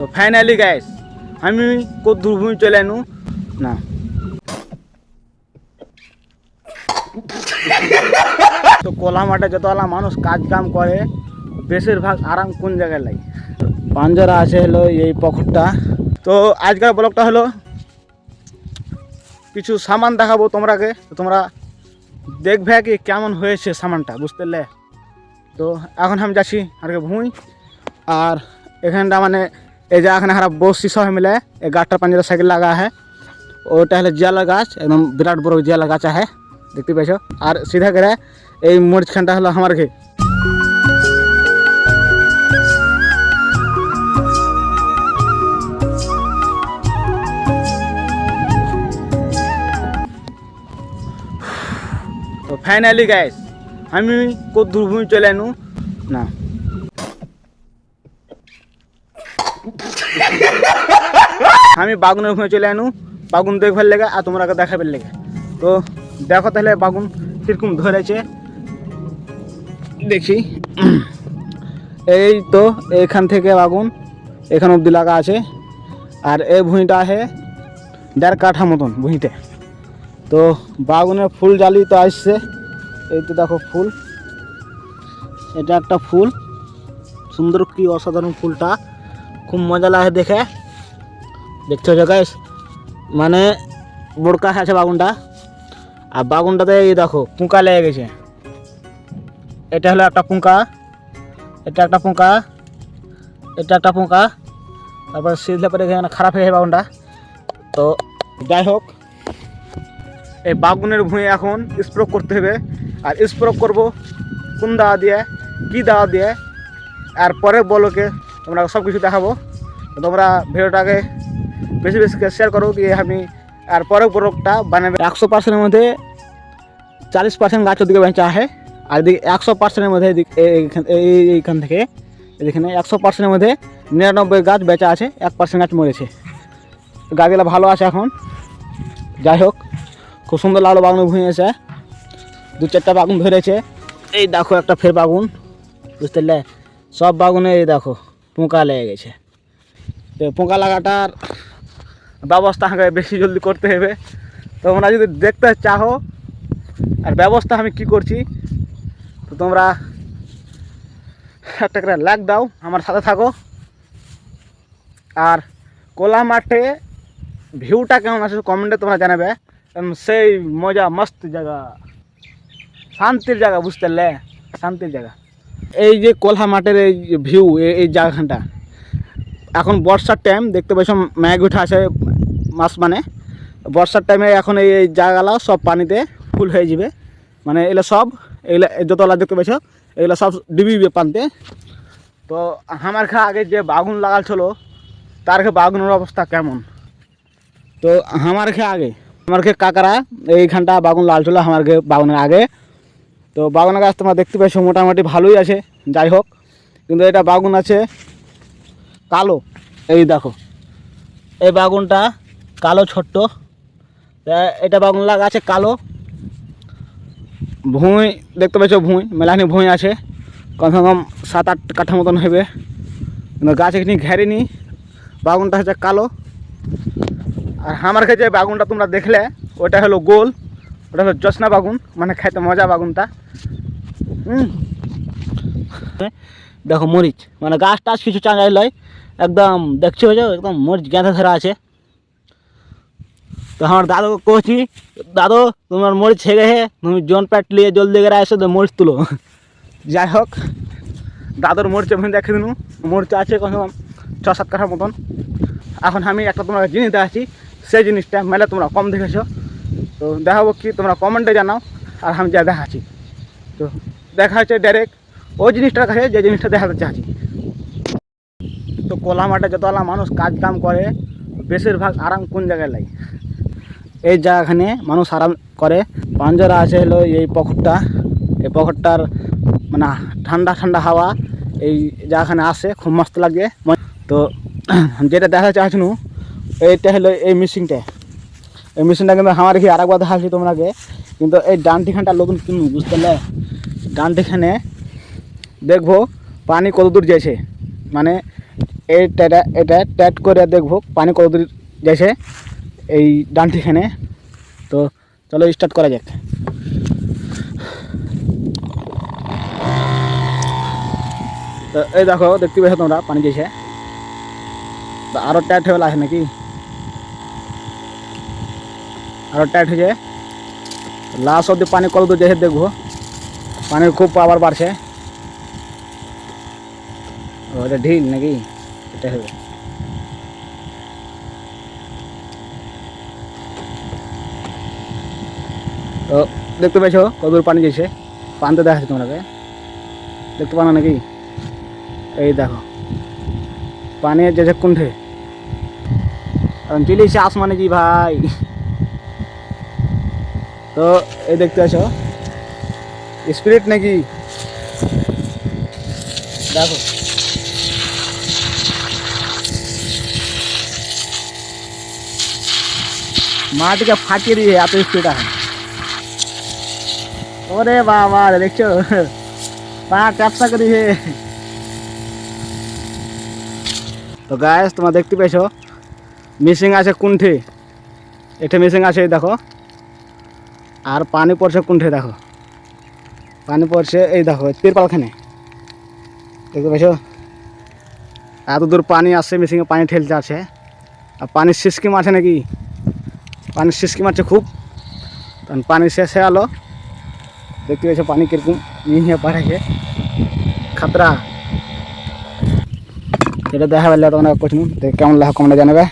তো finally guys আমি কদ্দুরভূমি চলে আনু না। তো কোলা মাঠে যতলা মানুষ কাজ কাম করে, বেশিরভাগ আরাম কোন জায়গায় লাগে? পাঞ্জরা আছে হলো এই পুকুরটা তো আজকের ব্লগটা হলো, কিছু সামান দেখাবো তোমরাকে। তোমরা দেখবে কি কেমন হয়েছে সামানটা, বুঝতে পারলে? তো এখন আমি যাচ্ছি আর ভুঁই আর এখানটা মানে এই যে এখানে হারা বসছি সব মিলে এই গাছটার পাঞ্জরা সাইকেল লাগা है। ওটা হলো জিয়ালা গাছ একদম বিরাট বড় জিয়ালা গাছ আছে দেখতে পেয়েছ আর সিধা করে এই মরিচখানটা হলো আমার ঘে তো ফাইনালি গাইস আমি কদ্দুরভূমি চলে আনু না আমি বাগুনের ভূমি চলে আনু, বাগুন দেখবার লেগে আর তোমরাকে দেখাবার লেগে। তো দেখো তাহলে বাগুন কীরকম ধরেছে। দেখি। এই তো এইখান থেকে বাগুন, এখান অব্দি লাগা আছে। আর এই ভুঁইটা আছে দেড় কাঠা মতন ভুঁইতে। তো বাগুনের ফুল জালি তো আসছে। এই তো দেখো ফুল। এটা একটা ফুল। সুন্দর কি অসাধারণ ফুলটা। খুব মজা লাগে দেখে। দেখছ যে গাইস মানে বড়কা আছে বাগুনটা। আর বাগুনটাতে এই দেখো, পুঁকা লেগে গেছে। এটা হলো একটা পুঁকা। এটা একটা পুঁকা। এটা একটা পুঁকা। তারপর সিজলে পরে এখানে খারাপ হয়ে যায় বাগুনটা। তো যাই হোক, এই বাগুনের ভুঁয়ে এখন স্প্রো করতে হবে। আর স্প্রো করব কোন দাওয়া দিয়ে, কী দাওয়া দিয়ে, আর পরে বলোকে তোমরা সব কিছু দেখাবো। তো তোমরা ভিডিওটাকে বেশি বেশি শেয়ার করো কি আমি আর পরে প্রোডাক্টটা বানাবে। একশো পার্সেন্টের মধ্যে চালিশ পার্সেন্ট গাছ ওদিকে বেঁচা আছে। আর এদিকে একশো পার্সেন্টের মধ্যে এইখান এই- এইখান থেকে এখানে একশো পার্সেন্টের মধ্যে নিরানব্বই গাছ বেঁচা আছে, এক পার্সেন্ট গাছ মরেছে। গাছগুলো ভালো আছে এখন। যাই হোক, খুব সুন্দর লাগল বাগুন ভুঁয়ে এসে দু চারটা বাগুন ধরেছে। এই দেখো একটা ফের বাগুন। বুঝতে পারলে? সব বাগুনে এই দেখো, পোকা লেগে গেছে। তো পোকা লাগাটার ব্যবস্থা আমাকে বেশি জলদি করতে হবে। তোমরা যদি দেখতে চাহো আর ব্যবস্থা আমি কি করছি, তো তোমরা একটা করে লাগ দাও, আমার সাথে থাকো। আর কোলা মাঠে ভিউটা কেমন আছে কমেন্টে তোমরা জানাবে। সেই মজা মস্ত জায়গা, শান্তির জায়গা, বুঝতে পারলে? শান্তির জায়গা। এই যে কোলহা মাঠের এই ভিউ, এই জায়গাখানটা। এখন বর্ষার টাইম দেখতে পাচ্ছ মেঘ উঠে আছে মাস মানে। বর্ষার টাইমে এখন এই জায়গাগুলো সব পানিতে ফুল হয়ে যাবে। মানে এগুলো সব, এগুলো যতলা দেখতে পাচ্ছ এগুলো সব ডুবিবে পানিতে। তো আমার খা আগে যে বাগুন লাগাল ছিল তার খে বাগুনের অবস্থা কেমন? তো আমার খে আগে, আমার খে কাকারা এইখানটা বাগুন লাল ছিল আমার খে বাগুনের আগে। তো বাগুনের গাছ তোমরা দেখতে পাইছো, মোটামুটি ভালোই আছে, যাই হোক। কিন্তু এটা বাগুন আছে কালো। এই দেখো, এই বাগুনটা কালো ছোট্ট। এটা বাগুন লাগা আছে কালো। ভুঁই, দেখতে পাচ্ছ ভুঁই, মেলানি ভুঁই আছে। কমসে কম সাত আট কাঠা মতন হবে। কিন্তু গাছ এখানে ঘেরেনি। বাগুনটা হচ্ছে কালো। আর আমার কাছে বাগুনটা তোমরা দেখলে, ওটা হলো গোল। ওটা হলো জসনা বাগুন মানে খাইতে মজা বাগুনটা। হুম দেখো মরিচ মানে গাছ টাছ কিছু চাঙ্গাই লয়। একদম দেখছ একদম মরিচ গেঁথে ধরা আছে। তো আমার দাদুকে কহছি দাদু, তোমার মরিচ ছেগে হে, তুমি জন প্যাট নিয়ে জলদি করে আসো তো মরিচ তুলো। যাই হোক, দাদুর মরিচ আমি দেখে দিনু, মরিচ আছে কম ছ সাত কাঠার মতন। এখন আমি একটা তোমরা জিনিস দেখাচ্ছি, সেই জিনিসটা মেলে তোমরা কম দেখেছ। তো দেখাবো কি, তোমরা কমেন্টে জানাও, আর আমি যা দেখাচ্ছি। তো দেখা হচ্ছে ডাইরেক্ট ওই জিনিসটার কাছে, যে জিনিসটা দেখাতে চাচ্ছি। তো কোলা মাঠে যতলা মানুষ কাজ কাম করে, বেশিরভাগ আরাম কোন জায়গায় লাগে? এই জায়গাখানে মানুষ আরাম করে। পাঞ্জরা আছে হলো এই পুকুরটা এই পুকুরটার মানে ঠান্ডা ঠান্ডা হাওয়া এই জায়গাখানে আসে খুব মস্ত লাগে। তো যেটা দেখা চাচ্ছু এইটা হলো এই মেশিনটা। এই মেশিনটা কিন্তু আমার কি আরেকবার দেখাচ্ছি তোমাকে কিন্তু এই ডানটিখানটা নতুন কিনবো বুঝতে পারলে। ডানটিখানে দেখব পানি কত দূর যাইছে। মানে এইটা এটা ট্যাট করে দেখব পানি কত দূর যাইছে। এই ডানটিখানে তো চলো স্টার্ট করা যাক। তো এই দেখো, দেখতে পেয়েছ তোমরা, পানি যাইছে তো আরও টাইট হয়ে আছে নাকি? আরও টাইট হয়ে যায় লাস্ট অব্দি পানি কল দূর যাইছে দেখব। পানির খুব পাওয়ার বাড়ছে। ও, এটা ঢিল নাকি? এটা হবে। তো দেখতে পেয়েছ কতদূর পানি যাইছে পানতে দেখাচ্ছে তোমাকে। দেখতে পানো নাকি? এই দেখো। পানি যেছে কুণ্ঠে চলে এসে আসমানে জি ভাই? তো, এই দেখতে আছো স্পিরিট নাকি? দেখো। মাটিকে ফাটিয়ে দিয়ে এত স্পিড আছে ওরে বাবা দেখছ? পা ক্যাপসা করে দিয়ে তো গায়েস তোমরা দেখতে পেয়েছ? মিসিং আছে কুণ্ঠে। এটা মিসিং আছে দেখো। আর পানি পড়ছে কুণ্ঠে, দেখো। পানি পড়ছে, এই দেখো তিরপালখানে। দেখতে পেয়েছ? এত দূর পানি আসছে মিসিংয়ে পানি ঠেলতে আছে। আর পানির সিস্কিম আছে নাকি? পানির সিস্কিম আছে খুব। তখন পানি শেষ হয়ে গেলো। দেখতে পেয়েছ পানি কীরকম নিয়ে বাড়াইছে খাতরা এটা দেখা পেলে তোমরা কোচিং কেমন লেখা কমেন্টে জানাবে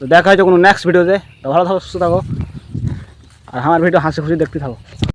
তো দেখা হয়েছে কোনো নেক্সট ভিডিওতে তো ভালো থাকো সুস্থ থাকো আর আমার ভিডিও হাসি খুশি দেখতে থাকো